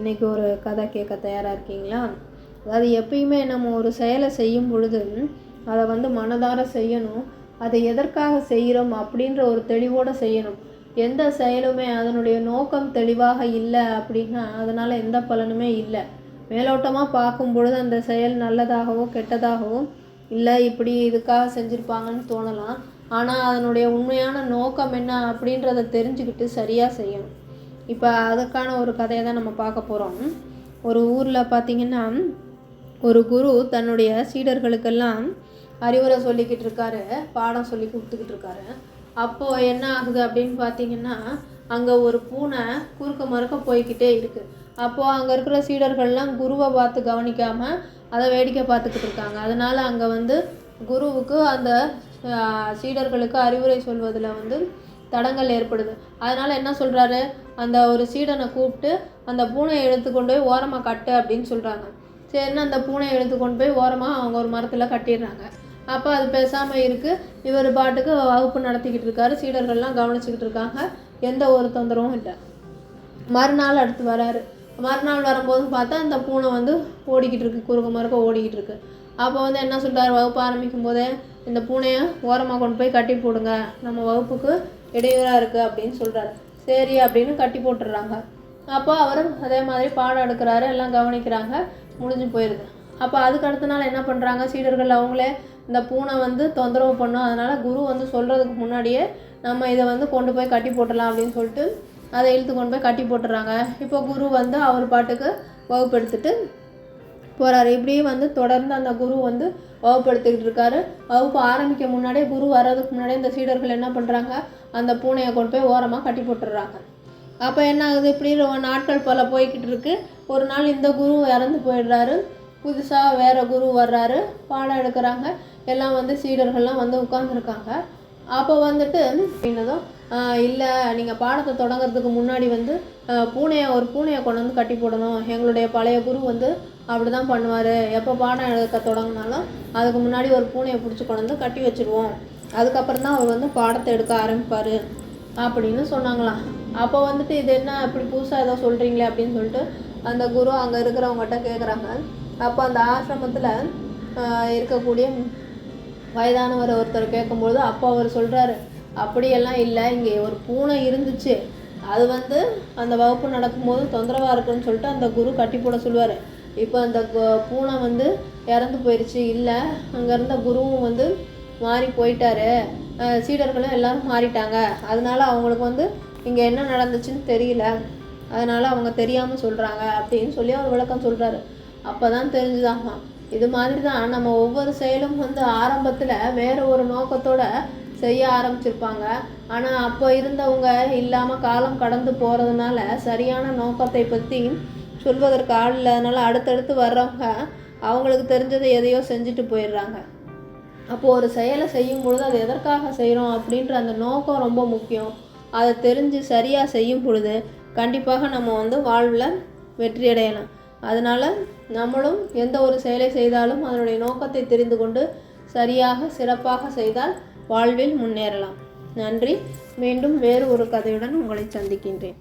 இன்றைக்கி ஒரு கதை கேட்க தயாராக இருக்கீங்களா? அதாவது எப்பயுமே நம்ம ஒரு செயலை செய்யும் பொழுது அதை வந்து மனதார செய்யணும் அதை எதற்காக செய்கிறோம் அப்படின்ற ஒரு தெளிவோடு செய்யணும். எந்த செயலுமே அதனுடைய நோக்கம் தெளிவாக இல்லை அப்படின்னா அதனால் எந்த பலனுமே இல்லை. மேலோட்டமாக பார்க்கும் பொழுது அந்த செயல் நல்லதாகவோ கெட்டதாகவோ இல்லை இப்படி இதுக்காக செஞ்சுருப்பாங்கன்னு தோணலாம். ஆனால் அதனுடைய உண்மையான நோக்கம் என்ன அப்படின்றத தெரிஞ்சுக்கிட்டு சரியாக செய்யணும். இப்போ அதுக்கான ஒரு கதையை தான் நம்ம பார்க்க போகிறோம். ஒரு ஊரில் பார்த்திங்கன்னா ஒரு குரு தன்னுடைய சீடர்களுக்கெல்லாம் அறிவுரை சொல்லிக்கிட்டு இருக்காரு பாடம் சொல்லி கொடுத்துக்கிட்டு இருக்காரு. அப்போது என்ன ஆகுது அப்படின்னு பார்த்தீங்கன்னா அங்கே ஒரு பூனை குறுக்க மறுக்க போய்கிட்டே இருக்குது அப்போது அங்கே இருக்கிற சீடர்கள்லாம் குருவை பார்த்து கவனிக்காமல் அதை வேடிக்கை பார்த்துக்கிட்டு இருக்காங்க. அதனால் அங்கே வந்து குருவுக்கு அந்த சீடர்களுக்கு அறிவுரை சொல்வதில் வந்து தடங்கள் ஏற்படுது. அதனால் என்ன சொல்கிறாரு அந்த ஒரு சீடனை கூப்பிட்டு அந்த பூனையை எடுத்து கொண்டு போய் ஓரமாக கட்டு அப்படின்னு சொல்கிறாங்க சரின்னு அந்த பூனையை எடுத்து கொண்டு போய் ஓரமாக அவங்க ஒரு மரத்தில் கட்டிடுறாங்க. அப்போ அது பேசாமல் இருக்குது இவர் பாட்டுக்கு வகுப்பு நடத்திக்கிட்டு இருக்காரு. சீடர்கள்லாம் கவனிச்சுக்கிட்டு இருக்காங்க. எந்த ஒரு தொந்தரவும் இல்லை. மறுநாள் அடுத்து வராரு. மறுநாள் வரும்போது பார்த்தா அந்த பூனை வந்து ஓடிக்கிட்டு இருக்கு. குறுக்க மறுக்க ஓடிக்கிட்டு இருக்கு. அப்போ வந்து என்ன சொல்கிறார் வகுப்பு ஆரம்பிக்கும் போதே இந்த பூனையை ஓரமாக கொண்டு போய் கட்டி போடுங்க. நம்ம வகுப்புக்கு இடையூறாக இருக்குது அப்படின்னு சொல்கிறாரு சரி அப்படின்னு கட்டி போட்டுடுறாங்க. அப்போ அவரும் அதே மாதிரி பாடம் எடுக்கிறாரு எல்லாம் கவனிக்கிறாங்க முடிஞ்சு போயிடுது அப்போ அதுக்கு அடுத்த நாள் என்ன பண்ணுறாங்க சீடர்கள் அவங்களே இந்த பூனை வந்து தொந்தரவு பண்ணும். அதனால் குரு வந்து சொல்கிறதுக்கு முன்னாடியே நம்ம இதை வந்து கொண்டு போய் கட்டி போட்டுடலாம் அப்படின்னு சொல்லிட்டு அதை இழுத்து கொண்டு போய் கட்டி போட்டுறாங்க இப்போ குரு வந்து அவர் பாட்டுக்கு வகுப்பு எடுத்துகிட்டு போகிறாரு இப்படியே வந்து தொடர்ந்து அந்த குரு வந்து வகுப்படுத்திக்கிட்டு இருக்காரு. வகுப்பு ஆரம்பிக்க முன்னாடியே குரு வர்றதுக்கு முன்னாடியே இந்த சீடர்கள் என்ன பண்ணுறாங்க அந்த பூனையை கொண்டு போய் ஓரமாக கட்டி போட்டுடுறாங்க. அப்போ என்ன ஆகுது? இப்படி நாட்கள் பல போய்கிட்டு இருக்கு. ஒரு நாள் இந்த குரு இறந்து போயிடுறாரு. புதுசாக வேறு குரு வர்றாரு. பாடம் எடுக்கிறாங்க. எல்லாம் வந்து சீடர்கள்லாம் வந்து உட்காந்துருக்காங்க அப்போ வந்துட்டு என்னதும் இல்லை நீங்கள் பாடத்தை தொடங்கிறதுக்கு முன்னாடி வந்து பூனையை ஒரு பூனையை கொண்டு வந்து கட்டி போடணும். எங்களுடைய பழைய குரு வந்து அப்படி தான் பண்ணுவார். எப்போ பாடம் எடுக்க தொடங்கினாலும் அதுக்கு முன்னாடி ஒரு பூனையை பிடிச்சி கொண்டு வந்து கட்டி வச்சுருவோம். அதுக்கப்புறம் தான் அவர் வந்து பாடத்தை எடுக்க ஆரம்பிப்பார் அப்படின்னு சொன்னாங்களாம். அப்போ வந்துட்டு இது என்ன இப்படி புதுசாக ஏதோ சொல்கிறீங்களே அப்படின்னு சொல்லிட்டு அந்த குரு அங்கே இருக்கிறவங்ககிட்ட கேட்குறாங்க அப்போ அந்த ஆசிரமத்தில் இருக்கக்கூடிய வயதானவர் ஒருத்தர் கேட்கும்பொழுது அப்போ அவர் சொல்கிறாரு அப்படியெல்லாம் இல்லை இங்கே ஒரு பூனை இருந்துச்சு. அது வந்து அந்த வகுப்பு நடக்கும்போது தொந்தரவாக இருக்குன்னு சொல்லிட்டு அந்த குரு கட்டி போட சொல்லுவார். இப்போ அந்த பூனை வந்து இறந்து போயிடுச்சு இல்லை அங்கே இருந்த குருவும் வந்து மாறி போயிட்டாரு. சீடர்களும் எல்லோரும் மாறிட்டாங்க. அதனால அவங்களுக்கு வந்து இங்கே என்ன நடந்துச்சுன்னு தெரியல. அதனால் அவங்க தெரியாமல் சொல்கிறாங்க அப்படின்னு சொல்லி அவர் விளக்கம் சொல்கிறாரு அப்போ தான் தெரிஞ்சுதாமா இது மாதிரி தான் நம்ம ஒவ்வொரு செயலும் வந்து ஆரம்பத்தில் வேறு ஒரு நோக்கத்தோட செய்ய ஆரம்பிச்சிருப்பாங்க. ஆனால் அப்போ இருந்தவங்க இல்லாமல் காலம் கடந்து போகிறதுனால சரியான நோக்கத்தை பற்றி சொல்வதற்கு ஆள் இல்லாதனால அடுத்தடுத்து வர்றவங்க அவங்களுக்கு தெரிஞ்சதை எதையோ செஞ்சுட்டு போயிடுறாங்க. அப்போது ஒரு செயலை செய்யும் பொழுது அது எதற்காக செய்கிறோம் அப்படின்ற அந்த நோக்கம் ரொம்ப முக்கியம். அதை தெரிஞ்சு சரியாக செய்யும் பொழுது கண்டிப்பாக நம்ம வந்து வாழ்வில் வெற்றி அடையலாம். அதனால் நம்மளும் எந்த ஒரு செயலை செய்தாலும் அதனுடைய நோக்கத்தை தெரிந்து கொண்டு சரியாக சிறப்பாக செய்தால் வாழ்வில் முன்னேறலாம். நன்றி. மீண்டும் வேறு ஒரு கதையுடன் உங்களை சந்திக்கின்றேன்.